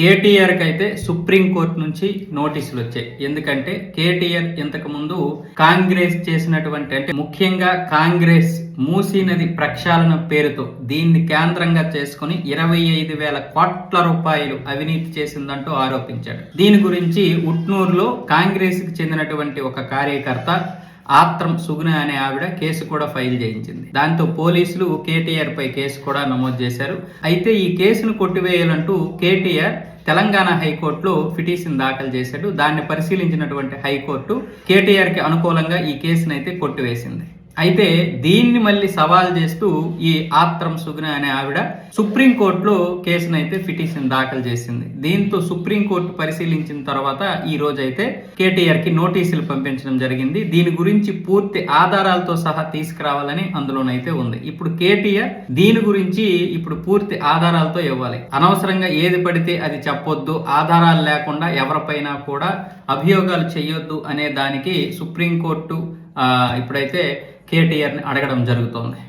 కేటీఆర్కి అయితే సుప్రీంకోర్టు నుంచి నోటీసులు వచ్చాయి. ఎందుకంటే కేటీఆర్ ఇంతకుముందు కాంగ్రెస్ చేసినటువంటి అంటే ముఖ్యంగా కాంగ్రెస్ మూసీ నది ప్రక్షాళన పేరుతో దీన్ని కేంద్రంగా చేసుకుని ఇరవై ఐదు వేల కోట్ల రూపాయలు అవినీతి చేసిందంటూ ఆరోపించాడు. దీని గురించి ఉట్నూరులో కాంగ్రెస్కి చెందినటువంటి ఒక కార్యకర్త ఆత్రం సుగుణ అనే ఆవిడ కేసు కూడా ఫైల్ చేయించింది. దాంతో పోలీసులు కేటీఆర్ పై కేసు కూడా నమోదు చేశారు. అయితే ఈ కేసును కొట్టివేయాలంటూ కేటీఆర్ తెలంగాణ హైకోర్టులో పిటిషన్ దాఖలు చేశాడు. దాన్ని పరిశీలించినటువంటి హైకోర్టు కేటీఆర్కి అనుకూలంగా ఈ కేసునైతే అయితే కొట్టివేసింది. అయితే దీన్ని మళ్ళీ సవాల్ చేస్తూ ఈ ఆత్రం సుగ్న అనే ఆవిడ సుప్రీంకోర్టులో కేసును అయితే పిటిషన్ దాఖలు చేసింది. దీంతో సుప్రీంకోర్టు పరిశీలించిన తర్వాత ఈ రోజు అయితే కేటీఆర్కి నోటీసులు పంపించడం జరిగింది. దీని గురించి పూర్తి ఆధారాలతో సహా తీసుకురావాలని అందులోనైతే ఉంది. ఇప్పుడు కేటీఆర్ దీని గురించి ఇప్పుడు పూర్తి ఆధారాలతో ఇవ్వాలి. అనవసరంగా ఏది పడితే అది చెప్పొద్దు. ఆధారాలు లేకుండా ఎవరిపైనా కూడా అభియోగాలు చేయొద్దు అనే దానికి సుప్రీంకోర్టు ఇప్పుడైతే కేటీఆర్ని అడగడం జరుగుతోంది.